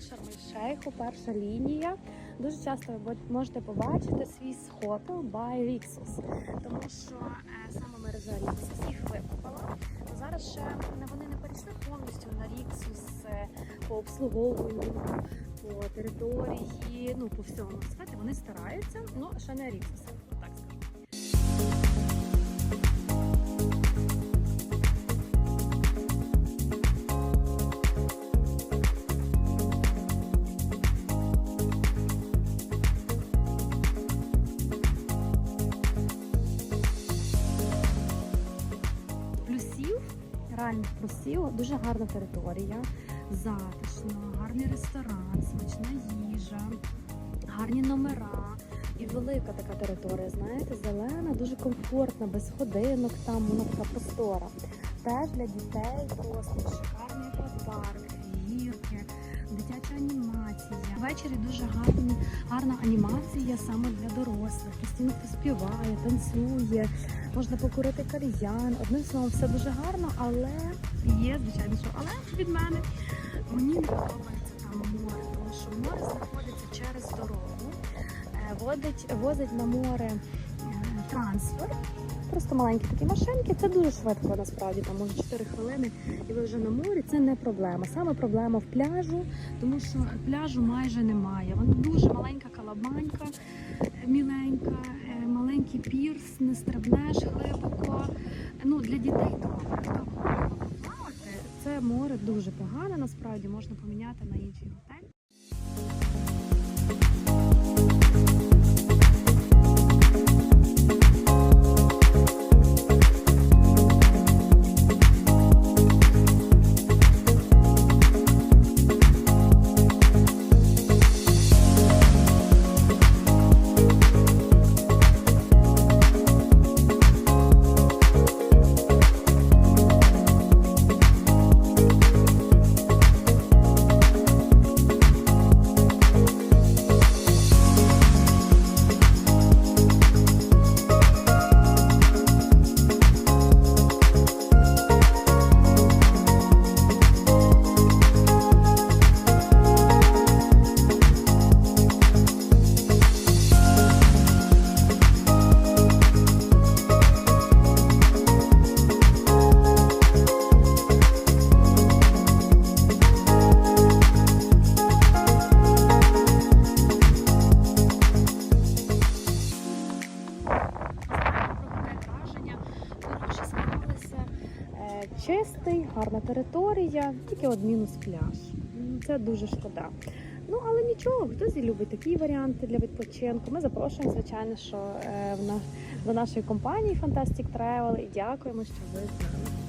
Шарм-Ель-Шейху, перша лінія. Дуже часто ви можете побачити свій хотел by Rixos, тому що е, саме мережа Rixos їх викупила. Зараз ще вони не перейшли повністю на Rixos е, по обслуговуванню, по території, ну по всьому. Знаєте, вони стараються, але ще не Rixos, так реальних плюсів, дуже гарна територія, затишно, гарний ресторан, смачна їжа, гарні номера. І велика така територія, знаєте, зелена, дуже комфортна, без ходинок, там вона така простора. Теж для дітей просто шикарний парк, гірки, дитяча анімація. Ввечері дуже гарна, гарна анімація саме для дорослих. Постійно хтось співає, танцює, можна покурити кальян. Одним словом, все дуже гарно, але є, звичайно, що але від мене мені не подобається там море, тому що море знаходиться через дорогу, е, водить, возить на море трансфер. Просто маленькі такі машинки, це дуже швидко насправді, там може 4 хвилини і ви вже на морі, це не проблема. Саме проблема в пляжу, тому що пляжу майже немає. Вона дуже маленька калабанька, міленька, е, маленький пірс, не стрибнеш глибоко. Ну, для дітей добре. Це море дуже погане, насправді можна поміняти на інший готель. Чистий, гарна територія, тільки от мінус пляж. Це дуже шкода. Ну але нічого, хтось любить такі варіанти для відпочинку. Ми запрошуємо, звичайно, що е, в на- до нашої компанії Fantastic Travel і дякуємо, що ви з нами.